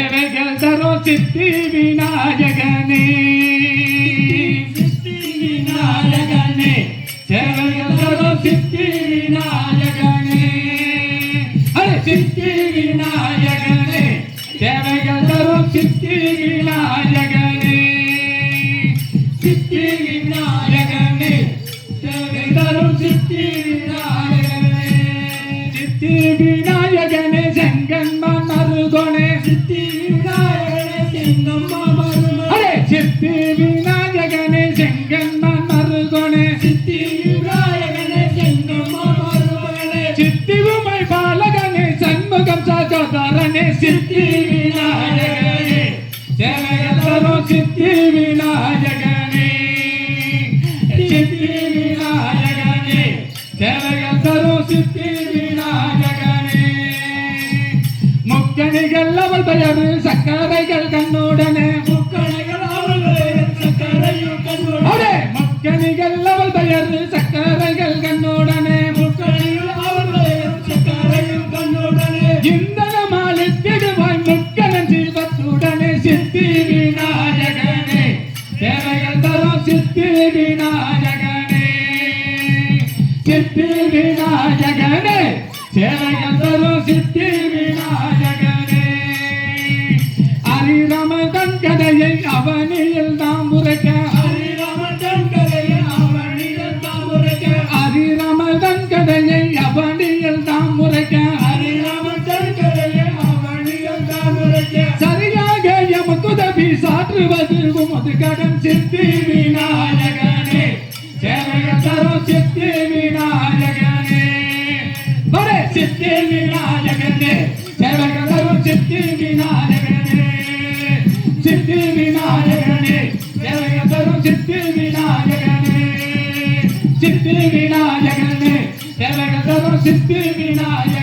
జగదరో సిద్ధి వినాయకనే. సిద్ధి వినాయకనే. జగదరో సిద్ధి వినాయకనే. అరే సిద్ధి వినాయకనే. జగదరో సిద్ధి వినాయకనే. సిద్ధి వినాయకనే. జగదరో సిద్ధి వినాయకనే. సిద్ధి వినాయకనే. சித்தி விநாயகனே செங்கன்ம மருகொணே சித்தி விநாயகனே செங்கம்மா மருகொணே சித்தி உமை பாலகனே சண்முகம் சகோதரனே. சித்தி விநாயகனே சேவையல்லரோ சித்தி விநாயகனே சித்தி விநாயகனே சேவையல்லரோ சித்தி விநாயகனே முக்கணிகள் அவள் சக்கரைகள் கண்ணுடனே. சித்தி விநாயகனே தேவைகள் தரும் சித்தி விநாயகனே சித்தி விநாயகனே தேவைகள் தரும் சித்தி விநாயகனே அரிரமதன் கதையை அவனியில் நாம் உரைக்க చదువు తిరుగు ముదిగడం చెప్పి వినాయగనే జరగతరు చెప్పి వినాయగనే బరే చెప్పి వినాయగనే జరగతరు చెప్పి వినాయగనే చెప్పి వినాయగనే జరగతరు చెప్పి వినాయగనే చెప్పి వినాయగనే జరగతరు చెప్పి వినాయగ